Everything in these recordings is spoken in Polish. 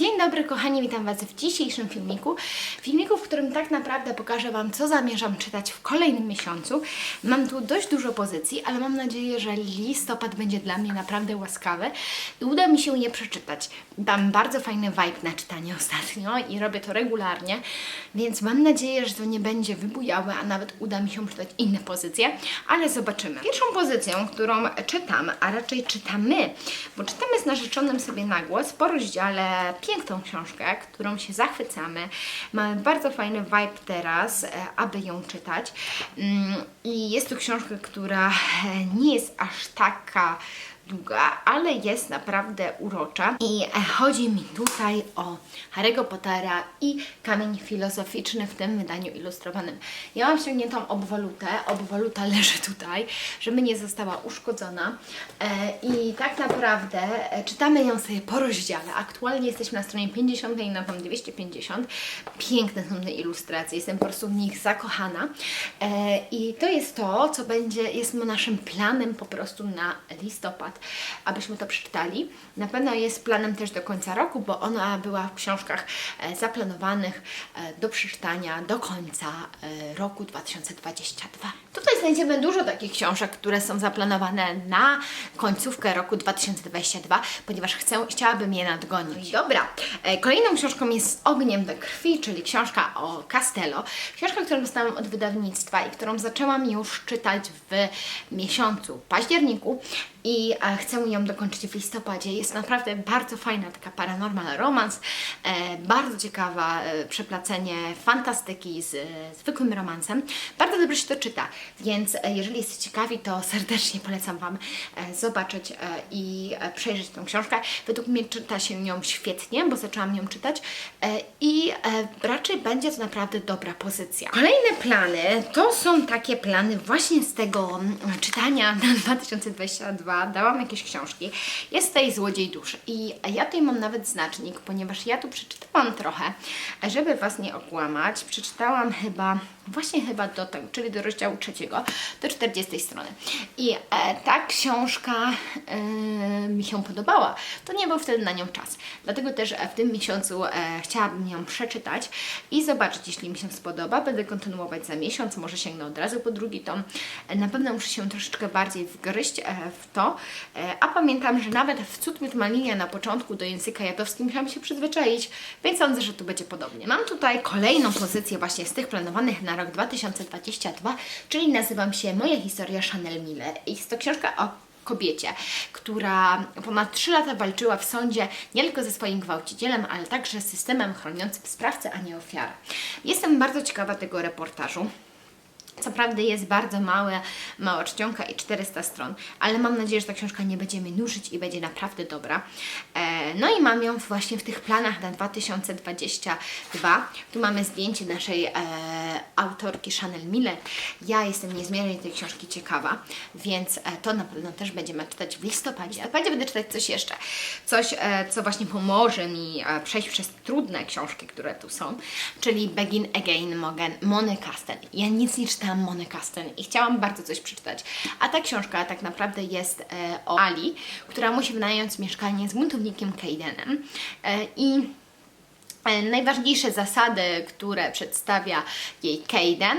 Dzień dobry kochani, witam Was w dzisiejszym filmiku. Filmiku, w którym tak naprawdę pokażę Wam, co zamierzam czytać w kolejnym miesiącu. Mam tu dość dużo pozycji, ale mam nadzieję, że listopad będzie dla mnie naprawdę łaskawy i uda mi się je przeczytać. Mam bardzo fajny vibe na czytanie ostatnio i robię to regularnie, więc mam nadzieję, że to nie będzie wybujałe, a nawet uda mi się przeczytać inne pozycje, ale zobaczymy. Pierwszą pozycją, którą czytam, a raczej czytamy, bo czytamy z narzeczonym sobie na głos po rozdziale piękną książkę, którą się zachwycamy. Mamy bardzo fajny vibe teraz, e, aby ją czytać. Mm, I jest to książka, która e, nie jest aż taka długa, ale jest naprawdę urocza. I e, chodzi mi tutaj o Harry'ego Pottera i Kamień Filozoficzny w tym wydaniu ilustrowanym. Ja mam ściągniętą obwolutę, obwoluta leży tutaj, żeby nie została uszkodzona. E, I tak naprawdę e, czytamy ją sobie po rozdziale. Aktualnie jesteśmy na stronie 50 i na tam 250. Piękne są te ilustracje, jestem po prostu w nich zakochana. I to jest to, co będzie, jest naszym planem po prostu na listopad, abyśmy to przeczytali. Na pewno jest planem też do końca roku, bo ona była w książkach e, zaplanowanych e, do przeczytania do końca e, roku 2022. Tutaj znajdziemy dużo takich książek, które są zaplanowane na końcówkę roku 2022, ponieważ chcę, chciałabym je nadgonić. Dobra, e, kolejną książką jest ogniem we krwi, czyli książka o Castello. Książka, którą dostałam od wydawnictwa i którą zaczęłam już czytać w miesiącu październiku i e, chcę ją dokończyć w listopadzie. Jest naprawdę bardzo fajna, taka paranormal romans, e, bardzo ciekawa, e, przeplacenie fantastyki z zwykłym romansem. Bardzo dobrze się to czyta, więc jeżeli jesteście ciekawi, to serdecznie polecam Wam zobaczyć i przejrzeć tę książkę. Według mnie czyta się ją świetnie, bo zaczęłam ją czytać i raczej będzie to naprawdę dobra pozycja. Kolejne plany to są takie plany właśnie z tego mm, czytania na 2022. Dałam jakieś książki. Jest tutaj Złodziej Dusz i ja tutaj mam nawet znacznik, ponieważ ja tu przeczytałam trochę, żeby Was nie okłamać. Przeczytałam chyba, właśnie chyba do tego, czyli do rozdziału trzeciego, do 40 strony. I e, ta książka e, mi się podobała. To nie był wtedy na nią czas. Dlatego też e, w tym miesiącu e, chciałabym ją przeczytać i zobaczyć, jeśli mi się spodoba. Będę kontynuować za miesiąc, może sięgnę od razu po drugi tom. E, na pewno muszę się troszeczkę bardziej wgryźć e, w to. E, a pamiętam, że nawet w Cud Miód Malinia na początku do języka jadowskim musiałam się przyzwyczaić, więc sądzę, że tu będzie podobnie. Mam tutaj kolejną pozycję właśnie z tych planowanych na rok 2022, czyli nazywam się Moja historia Chanel Mille. Jest to książka o kobiecie, która ponad 3 lata walczyła w sądzie nie tylko ze swoim gwałcicielem, ale także z systemem chroniącym sprawcę, a nie ofiarę. Jestem bardzo ciekawa tego reportażu. Co prawda jest bardzo małe, mała czcionka i 400 stron, ale mam nadzieję, że ta książka nie będzie mnie nużyć i będzie naprawdę dobra. E, no i mam ją właśnie w tych planach na 2022. Tu mamy zdjęcie naszej e, autorki Chanel Mille. Ja jestem niezmiernie tej książki ciekawa, więc e, to na pewno też będziemy czytać w listopadzie. W listopadzie będę czytać coś jeszcze, coś, e, co właśnie pomoże mi e, przejść przez trudne książki, które tu są, czyli Begin Again Mogen, Mony Kasten. Ja nic nie czytałam Mony Kasten i chciałam bardzo coś przeczytać. A ta książka tak naprawdę jest e, o Ali, która musi wynająć mieszkanie z buntownikiem Kaidenem e, i e, najważniejsze zasady, które przedstawia jej Kaiden,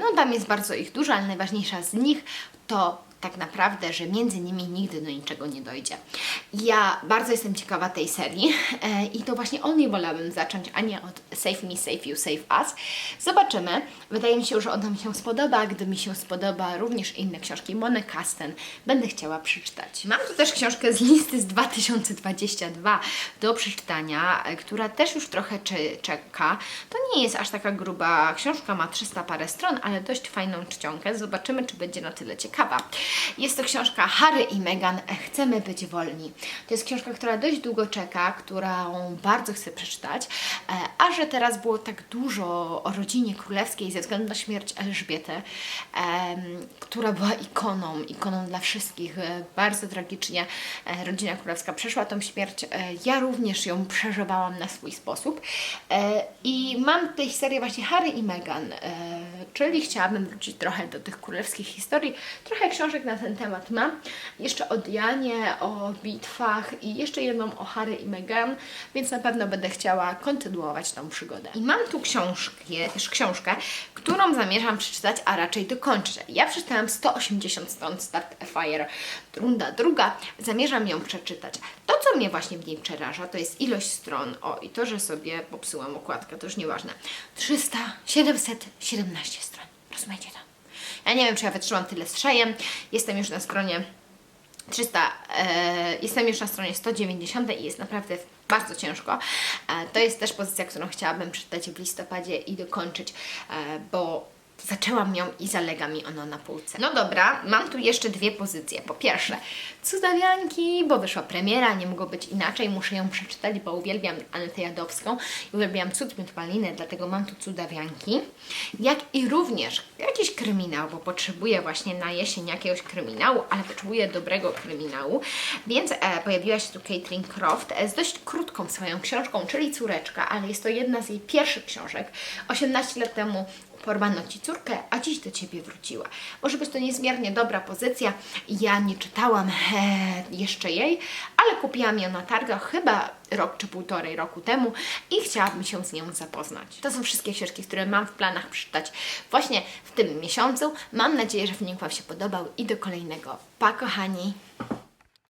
no tam jest bardzo ich dużo, ale najważniejsza z nich to tak naprawdę, że między nimi nigdy do niczego nie dojdzie. Ja bardzo jestem ciekawa tej serii e, i to właśnie od niej wolałabym zacząć, a nie od Save Me, Save You, Save Us. Zobaczymy. Wydaje mi się, że ona mi się spodoba. Gdy mi się spodoba również inne książki Mony Kasten, będę chciała przeczytać. Mam tu też książkę z listy z 2022 do przeczytania, e, która też już trochę cze- czeka. To nie jest aż taka gruba książka, ma 300 parę stron, ale dość fajną czcionkę. Zobaczymy, czy będzie na tyle ciekawa. Jest to książka Harry i Meghan Chcemy być wolni. To jest książka, która dość długo czeka, którą bardzo chcę przeczytać, e, a że teraz było tak dużo o rodzinie królewskiej ze względu na śmierć Elżbiety, która była ikoną, ikoną dla wszystkich. E, Bardzo tragicznie e, rodzina królewska przeszła tą śmierć. Ja również ją przeżywałam na swój sposób. I mam tutaj serię właśnie Harry i Meghan, czyli chciałabym wrócić trochę do tych królewskich historii, trochę książek na ten temat mam. Jeszcze o Dianie, o bitwach i jeszcze jedną o Harry i Meghan, więc na pewno będę chciała kontynuować tą przygodę. I mam tu książkę, książkę, którą zamierzam przeczytać, a raczej dokończyć. Ja przeczytałam 180 stron Start a Fire, runda druga. Zamierzam ją przeczytać. To, co mnie właśnie w niej przeraża, to jest ilość stron. O, i to, że sobie popsułam okładkę, to już nieważne. 300, 717 stron. Rozumiecie to? Ja nie wiem, czy ja wytrzymam tyle z szejem. Jestem już na stronie 300, e, jestem już na stronie 190 i jest naprawdę bardzo ciężko. E, to jest też pozycja, którą chciałabym przeczytać w listopadzie i dokończyć, e, bo zaczęłam ją i zalega mi ona na półce. No dobra, mam tu jeszcze dwie pozycje. Po pierwsze, Cudawianki, bo wyszła premiera, nie mogło być inaczej, muszę ją przeczytać, bo uwielbiam Anetę Jadowską i uwielbiam Cud Miód Maliny, dlatego mam tu Cudawianki. Jak i również jakiś kryminał, bo potrzebuję właśnie na jesień jakiegoś kryminału, ale potrzebuję dobrego kryminału, więc e, pojawiła się tu Caitlin Croft e, z dość krótką swoją książką, czyli Córeczka, ale jest to jedna z jej pierwszych książek. 18 lat temu porwano Ci córkę, a dziś do Ciebie wróciła. Może być to niezmiernie dobra pozycja. Ja nie czytałam jeszcze jej, ale kupiłam ją na targach chyba rok czy półtorej roku temu i chciałabym się z nią zapoznać. To są wszystkie książki, które mam w planach przeczytać właśnie w tym miesiącu. Mam nadzieję, że filmik Wam się podobał i do kolejnego. Pa kochani!